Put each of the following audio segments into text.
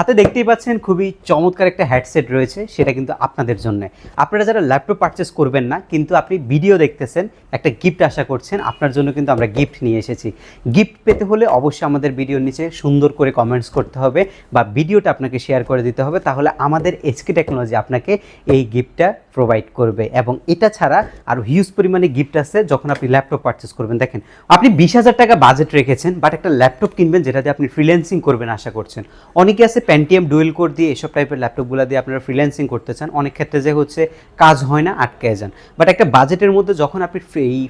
হাতে দেখতেই পাচ্ছেন খুবই চমৎকার একটা হ্যাডসেট রয়েছে, সেটা কিন্তু আপনাদের জন্য। আপনারা যারা ল্যাপটপ পারচেস করবেন না, কিন্তু আপনি ভিডিও দেখতেছেন, একটা গিফট আশা করছেন, আপনার জন্য কিন্তু আমরা গিফট নিয়ে এসেছি। গিফট পেতে হলে অবশ্যই আমাদের ভিডিওর নিচে সুন্দর করে কমেন্টস করতে হবে বা ভিডিওটা আপনাকে শেয়ার করে দিতে হবে, তাহলে আমাদের এসকে টেকনোলজি আপনাকে এই গিফটটা প্রোভাইড করবে এবং এটা ছাড়া আরও হিউজ পরিমাণে গিফট আছে যখন আপনি ল্যাপটপ পারচেস করবেন। দেখেন, আপনি বিশ হাজার টাকা বাজেট রেখেছেন বাট একটা ল্যাপটপ কিনবেন যেটা দিয়ে আপনি ফ্রিল্যান্সিং করবেন আশা করছেন। অনেকে আছে প্যান্টিএম ডুয়েল কোড দিয়ে এসব টাইপের ল্যাপটপগুলো দিয়ে আপনারা ফ্রিল্যান্সিং করতে চান। অনেক ক্ষেত্রে যে হচ্ছে কাজ হয় না আটকে যান। বাট একটা বাজেটের মধ্যে যখন আপনি এই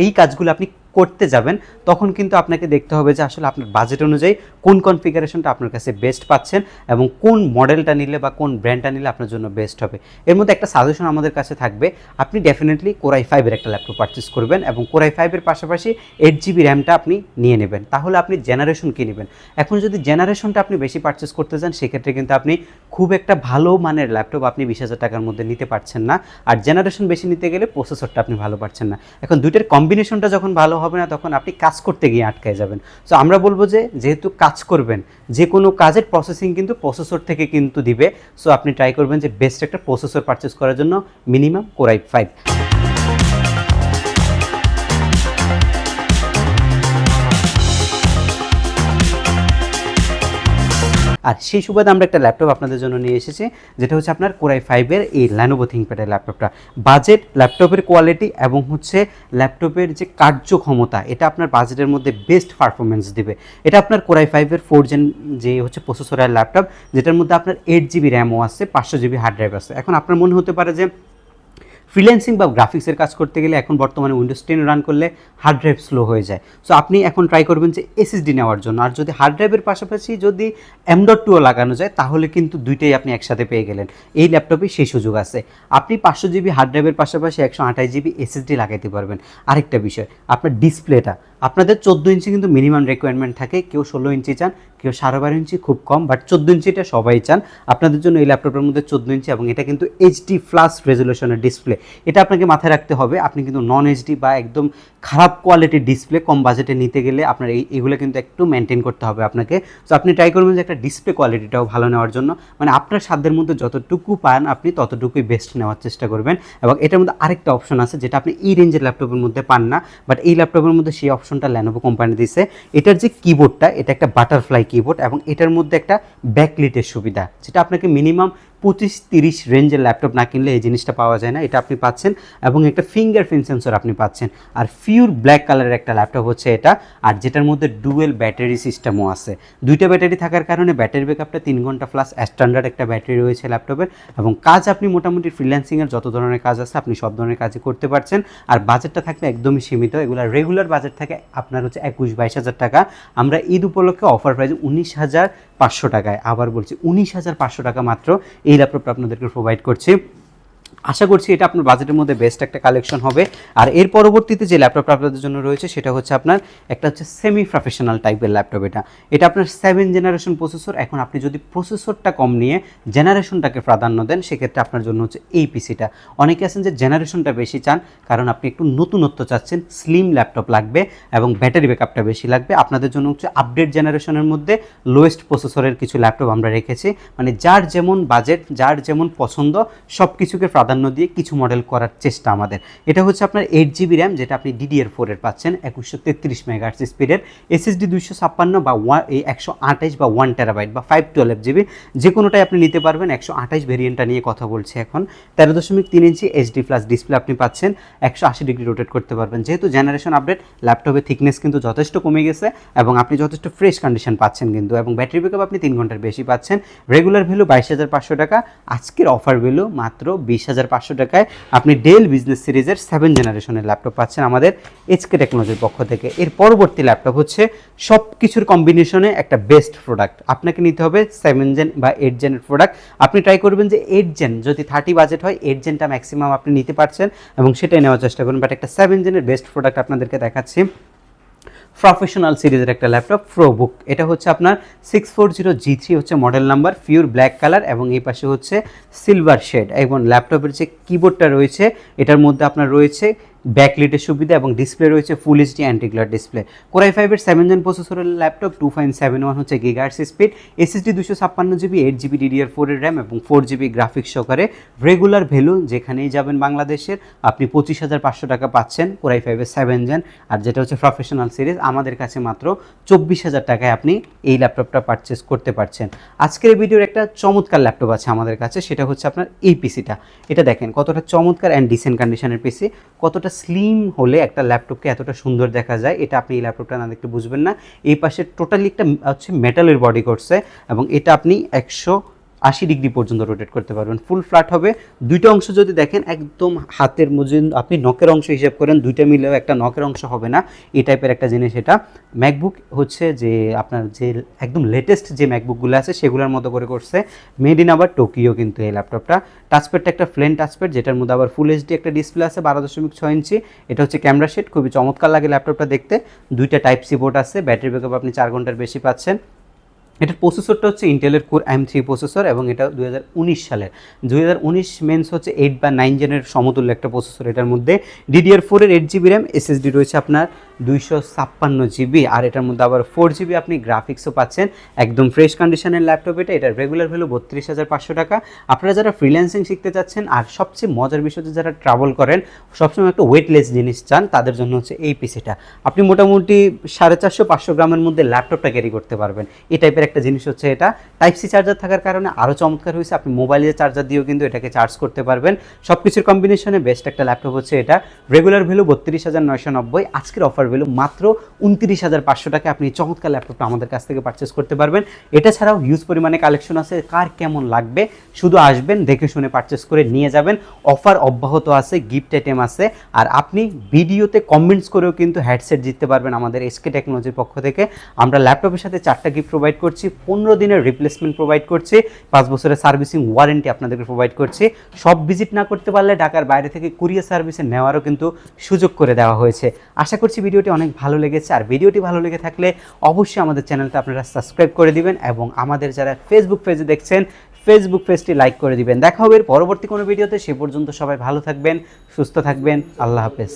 এই কাজগুলো আপনি করতে যাবেন, তখন কিন্তু আপনাকে দেখতে হবে যে আসলে আপনার বাজেট অনুযায়ী কোন কনফিগারেশনটা আপনার কাছে বেস্ট পাচ্ছেন এবং কোন মডেলটা নিলে বা কোন ব্র্যান্ডটা নিলে আপনার জন্য বেস্ট হবে। এর মধ্যে একটা সাজেশন আমাদের কাছে থাকবে, আপনি ডেফিনেটলি কোরাই ফাইভের একটা ল্যাপটপ পারচেস করবেন এবং কোরাই ফাইভের পাশাপাশি এইট জিবি র্যামটা আপনি নিয়ে নেবেন। তাহলে আপনি জেনারেশন কি নেবেন? এখন যদি জেনারেশনটা আপনি বেশি পারচেস করতে চান, সেক্ষেত্রে কিন্তু আপনি খুব একটা ভালো মানের ল্যাপটপ আপনি বিশ হাজার টাকার মধ্যে নিতে পারছেন না। আর জেনারেশন বেশি নিতে গেলে প্রসেসরটা আপনি ভালো পারছেন না। এখন দুইটার কম্বিনেশনটা যখন ভালো হবে না, তখন আপনি কাজ করতে গিয়ে আটকায় যাবেন। সো আমরা বলব যে, যেহেতু কাজ করবেন, যে কোনো কাজের প্রসেসিং কিন্তু প্রসেসর থেকে কিন্তু দিবে। সো আপনি ট্রাই করবেন যে বেস্ট একটা প্রসেসর পারচেস করার জন্য মিনিমাম কোরাই ফাইভ আর সেই সুবাদে আমরা একটা ল্যাপটপ আপনাদের জন্য নিয়ে এসেছি, যেটা হচ্ছে আপনার কোরাই ফাইভের এই ল্যানোভো থিঙ্কপ্যাডের ল্যাপটপটা বাজেট ল্যাপটপের কোয়ালিটি এবং হচ্ছে ল্যাপটপের যে কার্যক্ষমতা, এটা আপনার বাজেটের মধ্যে বেস্ট পারফরমেন্স দিবে। এটা আপনার কোরাই ফাইভের ফোর জেন যে হচ্ছে প্রসেসরের ল্যাপটপ যেটার মধ্যে আপনার এইট জিবি র্যামও আছে, পাঁচশো জিবি হার্ড ড্রাইভ আছে। এখন আপনার মনে হতে পারে যে ফ্রিল্যান্সিং বা গ্রাফিক্সের কাজ করতে গেলে এখন বর্তমানে উইন্ডোজ টেন রান করলে হার্ড ড্রাইভ স্লো হয়ে যায়। সো আপনি এখন ট্রাই করবেন যে এসএসডি নেওয়ার জন্য। আর যদি হার্ড ড্রাইভের পাশাপাশি যদি এম ডট টুও লাগানো যায়, তাহলে কিন্তু দুইটাই আপনি একসাথে পেয়ে গেলেন। এই ল্যাপটপে সেই সুযোগ আছে। আপনি পাঁচশো জিবি হার্ড ড্রাইভের পাশাপাশি একশো আঠাশ জিবি এসএসডি লাগাইতে পারবেন। আরেকটা বিষয়, আপনার ডিসপ্লেটা আপনাদের চোদ্দ ইঞ্চি কিন্তু মিনিমাম রিকোয়ারমেন্ট থাকে। কেউ ষোলো ইঞ্চি চান, কেউ সাড়ে বারো ইঞ্চি খুব কম বাট চোদ্দ ইঞ্চিটা সবাই চান। আপনাদের জন্য এই ল্যাপটপের মধ্যে চোদ্দ ইঞ্চি এবং এটা কিন্তু এইচডি প্লাস রেজলিউশনের ডিসপ্লে এটা আপনাকে মাথায় রাখতে হবে, আপনি কিন্তু নন এইচডি বা একদম খারাপ কোয়ালিটির ডিসপ্লে কম বাজেটে নিতে গেলে আপনার এই, এগুলো কিন্তু একটু মেনটেন করতে হবে আপনাকে। তো আপনি ট্রাই করবেন যে একটা ডিসপ্লে কোয়ালিটিটাও ভালো নেওয়ার জন্য। মানে আপনার সাধ্যের মধ্যে যতটুকু পান, আপনি ততটুকুই বেস্ট নেওয়ার চেষ্টা করবেন। এবং এটার মধ্যে আরেকটা অপশন আছে, যেটা আপনি এই রেঞ্জের ল্যাপটপের মধ্যে পান না বাট এই ল্যাপটপের মধ্যে সেই অপশনটা ল্যানোভো কোম্পানি দিছে। এটার যে কিবোর্ডটা এটা একটা বাটারফ্লাই কিবোর্ড এবং এটার মধ্যে একটা ব্যাকলিটের সুবিধা, যেটা আপনাকে মিনিমাম পঁচিশ তিরিশ রেঞ্জের ল্যাপটপ না কিনলে এই জিনিসটা পাওয়া যায় না, এটা আপনি পাচ্ছেন এবং একটা ফিঙ্গারপ্রিন্ট সেন্সর আপনি পাচ্ছেন। আর পিওর ব্ল্যাক কালারের একটা ল্যাপটপ হচ্ছে এটা, আর যেটার মধ্যে ডুয়েল ব্যাটারি সিস্টেমও আছে। দুইটা ব্যাটারি থাকার কারণে ব্যাটারি ব্যাকআপটা তিন ঘণ্টা প্লাস স্ট্যান্ডার্ড একটা ব্যাটারি রয়েছে ল্যাপটপের এবং কাজ আপনি মোটামুটি ফ্রিল্যান্সিংয়ের যত ধরনের কাজ আছে, আপনি সব ধরনের কাজই করতে পারছেন। আর বাজেটটা থাকবে একদমই সীমিত, এগুলো রেগুলার বাজেট থাকে আপনার হচ্ছে একুশ বাইশ হাজার টাকা। আমরা ঈদ উপলক্ষে অফার প্রাইস উনিশ হাজার পাঁচশো টাকায়। আবার বলছি উনিশ হাজার পাঁচশো টাকা মাত্র এই ল্যাপটপটা আপনাদেরকে প্রোভাইড করছি। আশা করছি এটা আপনার বাজেটের মধ্যে বেস্ট একটা কালেকশন হবে। আর এর পরবর্তীতে যে ল্যাপটপটা আপনাদের জন্য রয়েছে, সেটা হচ্ছে আপনার একটা হচ্ছে সেমি প্রফেশনাল টাইপের ল্যাপটপ এটা। এটা আপনার সেভেন জেনারেশন প্রসেসর এখন আপনি যদি প্রসেসরটা কম নিয়ে জেনারেশনটাকে প্রাধান্য দেন, সেক্ষেত্রে আপনার জন্য হচ্ছে এই পিসিটা অনেকে আছেন যে জেনারেশনটা বেশি চান, কারণ আপনি একটু নতুনত্ব চাচ্ছেন স্লিম ল্যাপটপ লাগবে এবং ব্যাটারি ব্যাকআপটা বেশি লাগবে। আপনাদের জন্য হচ্ছে আপডেট জেনারেশনের মধ্যে লোয়েস্ট প্রসেসরের কিছু ল্যাপটপ আমরা রেখেছি। মানে যার যেমন বাজেট যার যেমন পছন্দ সব কিছুকে প্রাধান্য দিয়ে কিছু মডেল করার চেষ্টা আমাদের। এটা হচ্ছে আপনার এইট জিবি র্যাম যেটা আপনি ডিডিআর ফোরের পাচ্ছেন, একুশশো তেত্রিশ মেগাহার্স স্পিডের এসএসডি দুইশো ছাপ্পান্ন বা ওয়ান এই একশো আঠাইশ বা ওয়ান টেরাবাইট বা ফাইভ টুয়েলভ জিবি যে কোনোটাই আপনি নিতে পারবেন। একশো আঠাইশ ভেরিয়েন্টটা নিয়ে কথা বলছি এখন। তেরো দশমিক তিন ইঞ্চি এইচডি প্লাস ডিসপ্লে আপনি পাচ্ছেন। একশো আশি ডিগ্রি রোটেট করতে পারবেন। যেহেতু জেনারেশন আপডেট ল্যাপটপের থিকনেস কিন্তু যথেষ্ট কমে গেছে এবং আপনি যথেষ্ট ফ্রেশ কন্ডিশন পাচ্ছেন কিন্তু এবং ব্যাটারি ব্যাকআপ আপনি তিন ঘণ্টার বেশি পাচ্ছেন। রেগুলার ভ্যালু বাইশ হাজার পাঁচশো টাকা। আজকের অফার ভ্যালু মাত্র বিশ হাজার পাঁচশো টাকায় আপনি ডেল বিজনেস সিরিজের সেভেন জেনারেশনের ল্যাপটপ পাচ্ছেন আমাদের এইচকে টেকনোলজির পক্ষ থেকে। এর পরবর্তী ল্যাপটপ হচ্ছে সব কিছুর কম্বিনেশনে একটা বেস্ট প্রোডাক্ট আপনাকে নিতে হবে সেভেন জেন বা এইট জেনের প্রোডাক্ট আপনি ট্রাই করবেন যে এইট জেন যদি থার্টি বাজেট হয় এইট জেনটা ম্যাক্সিমাম আপনি নিতে পারছেন এবং সেটাই নেওয়ার চেষ্টা করুন। বাট একটা সেভেন জেনের বেস্ট প্রোডাক্ট আপনাদেরকে দেখাচ্ছি। প্রফেশনাল সিরিজের একটা ল্যাপটপ প্রোবুক এটা হচ্ছে আপনার six four zero G three হচ্ছে model number pure black colour এবং এই পাশে হচ্ছে সিলভার শেড এবং ল্যাপটপের যে কিবোর্ডটা রয়েছে, এটার মধ্যে আপনার রয়েছে ব্যাকলিটের সুবিধা এবং ডিসপ্লে রয়েছে full HD antiglare display core i ফাইভের সেভেন জেন প্রসেসরের laptop two point seven one হচ্ছে গিগার্স স্পিড এসএসডি দুশো ছাপ্পান্ন জিবি এইট জিবি ডিডিআর ফোরের র্যাম এবং ফোর জিবি গ্রাফিক্স সহকারে রেগুলার ভ্যালু যেখানেই যাবেন বাংলাদেশের, আপনি পঁচিশ হাজার পাঁচশো টাকা পাচ্ছেন কোরাই ফাইভের সেভেন জেন আর যেটা হচ্ছে প্রফেশনাল সিরিজ আমাদের কাছে মাত্র চব্বিশ হাজার টাকায় আপনি এই ল্যাপটপটা পারচেস করতে পারছেন। আজকের ভিডিওর একটা চমৎকার ল্যাপটপ আছে আমাদের কাছে, সেটা হচ্ছে আপনার এই পিসিটা এটা দেখেন কতটা চমৎকার অ্যান্ড ডিসেন্ট কন্ডিশনের পিসি কতটা স্লিম হলে একটা ল্যাপটপকে এতটা সুন্দর দেখা যায়, এটা আপনি এই ল্যাপটপটা না দেখতে বুঝবেন না। এই পাশে টোটালি একটা হচ্ছে মেটালের বডি করছে এবং এটা আপনি একশো আশি ডিগ্রি পর্যন্ত রোটেট করতে পারবেন। ফুল ফ্ল্যাট হবে। দুইটা অংশ যদি দেখেন, একদম হাতের মধ্যে আপনি নখের অংশ হিসেব করেন, দুইটা মিলেও একটা নখের অংশ হবে না। এই টাইপের একটা জিনিস এটা। ম্যাকবুক হচ্ছে যে আপনার যে একদম লেটেস্ট যে ম্যাকবুকগুলো আছে, সেগুলোর মতো করে করছে। মেড ইন আবার টোকিও কিন্তু এই ল্যাপটপটা টাচপ্যাডটা একটা ফ্লেন টাচপ্যাড যেটার মধ্যে আবার ফুল এইচডি একটা ডিসপ্লে আছে, বারো দশমিক ছয় ইঞ্চি। এটা হচ্ছে ক্যামেরা সেট খুবই চমৎকার লাগে ল্যাপটপটা দেখতে। দুইটা টাইপ সি পোর্ট আছে। ব্যাটারি ব্যাকআপ আপনি চার ঘণ্টার বেশি পাচ্ছেন। এটার প্রসেসরটা হচ্ছে ইন্টেলের কোর এম থ্রি প্রসেসর এবং এটা দুই হাজার উনিশ সালের। দু হাজার উনিশ মেন্স হচ্ছে এইট বা নাইন জেনের সমতুল্য একটা প্রসেসর এটার মধ্যে। ডিডিআর ফোরের এইট জিবি র্যাম এসএসডি রয়েছে আপনার দুইশো ছাপ্পান্ন জিবি আর এটার মধ্যে আবার ফোর জিবি আপনি গ্রাফিক্সও পাচ্ছেন। একদম ফ্রেশ কন্ডিশনের ল্যাপটপ এটা, এটার রেগুলার ভ্যালু বত্রিশ হাজার পাঁচশো টাকা। আপনারা যারা ফ্রিল্যান্সিং শিখতে চাচ্ছেন আর সবচেয়ে মজার বিষয় হচ্ছে যারা ট্রাভেল করেন, সবসময় একটা ওয়েটলেস জিনিস চান, তাদের জন্য হচ্ছে এই পিসিটা আপনি মোটামুটি সাড়ে চারশো পাঁচশো গ্রামের মধ্যে ল্যাপটপটা ক্যারি করতে পারবেন। এই টাইপের একটা জিনিস হচ্ছে এটা। টাইপ সি চার্জার থাকার কারণে আরও চমৎকার হয়েছে। আপনি মোবাইলের চার্জার দিয়েও কিন্তু এটাকে চার্জ করতে পারবেন। সব কিছুর কম্বিনেশনে বেস্ট একটা ল্যাপটপ হচ্ছে এটা। রেগুলার ভ্যালু বত্রিশ হাজার নয়শো নব্বই। আজকের অফার ভ্যালু মাত্র উনত্রিশ হাজার পাঁচশো টাকা আপনি চমৎকার ল্যাপটপটা আমাদের কাছ থেকে পারচেস করতে পারবেন। এটা ছাড়াও হিউজ পরিমাণে কালেকশন আছে। কার কেমন লাগবে? শুধু আসবেন, দেখে শুনে পারচেস করে নিয়ে যাবেন। অফার অব্যাহত আছে গিফট আইটেম আছে। আর আপনি ভিডিওতে কমেন্টস করেও কিন্তু হ্যাডসেট জিততে পারবেন আমাদের এসকে টেকনোলজির পক্ষ থেকে। আমরা ল্যাপটপের সাথে চারটা গিফট প্রোভাইড করছি। পনেরো দিনের রিপ্লেসমেন্ট প্রোভাইড করছে, পাঁচ বছরের সার্ভিসিং ওয়ারেন্টি আপনাদেরকে প্রোভাইড করছে। সব ভিজিট না করতে পারলে ঢাকার বাইরে থেকে কুরিয়ার সার্ভিসে নেওয়ারও কিন্তু সুযোগ করে দেওয়া হয়েছে। আশা করছি ভিডিওটি অনেক ভালো লেগেছে। আর ভিডিওটি ভালো লেগে থাকলে অবশ্যই আমাদের চ্যানেলটা আপনারা সাবস্ক্রাইব করে দিবেন এবং আমাদের যারা ফেসবুক পেজে দেখছেন ফেসবুক পেজটি লাইক করে দিবেন। দেখা হবে পরবর্তী কোনো ভিডিওতে। সে পর্যন্ত সবাই ভালো থাকবেন, সুস্থ থাকবেন। আল্লাহ হাফেজ।